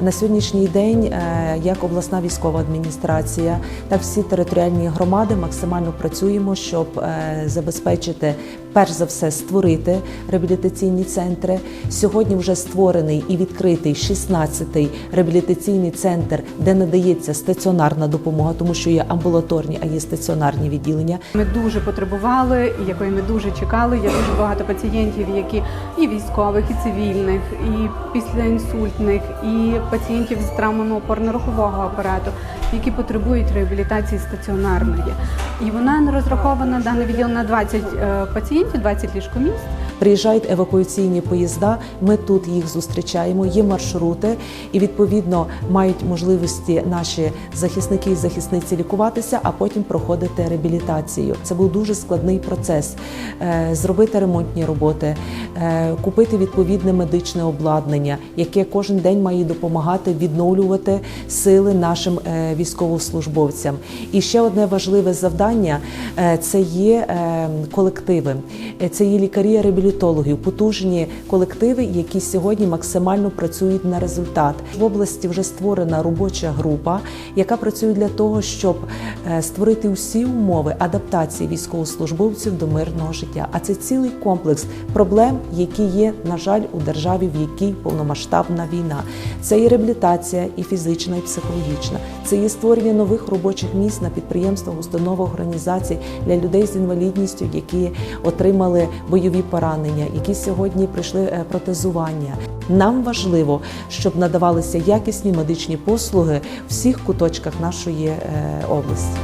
На сьогоднішній день, е, як обласна військова адміністрація, так всі територіальні громади максимально працюємо, щоб е, забезпечити перш за все створити реабілітаційні центри. Сьогодні вже створений і відкритий 16-й реабілітаційний центр, де надається стаціонарна допомога, тому що є амбулаторні, а є стаціонарні відділення. Ми дуже потребували, якої ми дуже чекали. Є дуже багато пацієнтів, які і військових, і цивільних, і післяінсультних, і пацієнтів з травмами опорно-рухового апарату, які потребують реабілітації стаціонарної. І вона розрахована дане відділ на 20 е, пацієнтів, 20 ліжкомісць. Приїжджають евакуаційні поїзда. Ми тут їх зустрічаємо. Є маршрути, і відповідно мають можливості наші захисники і захисниці лікуватися, а потім проходити реабілітацію. Це був дуже складний процес. Е, Зробити ремонтні роботи, е, купити відповідне медичне обладнання, яке кожен день має допомагати відновлювати сили нашим е, військовослужбовцям. І ще одне важливе завдання це є колективи, Е, це є лікарі реабілітологів, потужні колективи, які сьогодні максимально працюють на результат. В області вже створена робоча група, яка працює для того, щоб е, створити усі умови адаптації військовослужбовців до мирного життя. А це цілий комплекс проблем, які є, на жаль, у державі, в якій повномасштабна війна. Це і реабілітація, і фізична, і психологічна. Це є створення нових робочих місць на підприємствах, установах, організацій для людей з інвалідністю, які отримали бойові поранення, які сьогодні прийшли е, протезування. Нам важливо, щоб надавалися якісні медичні послуги в всіх куточках нашої е, області.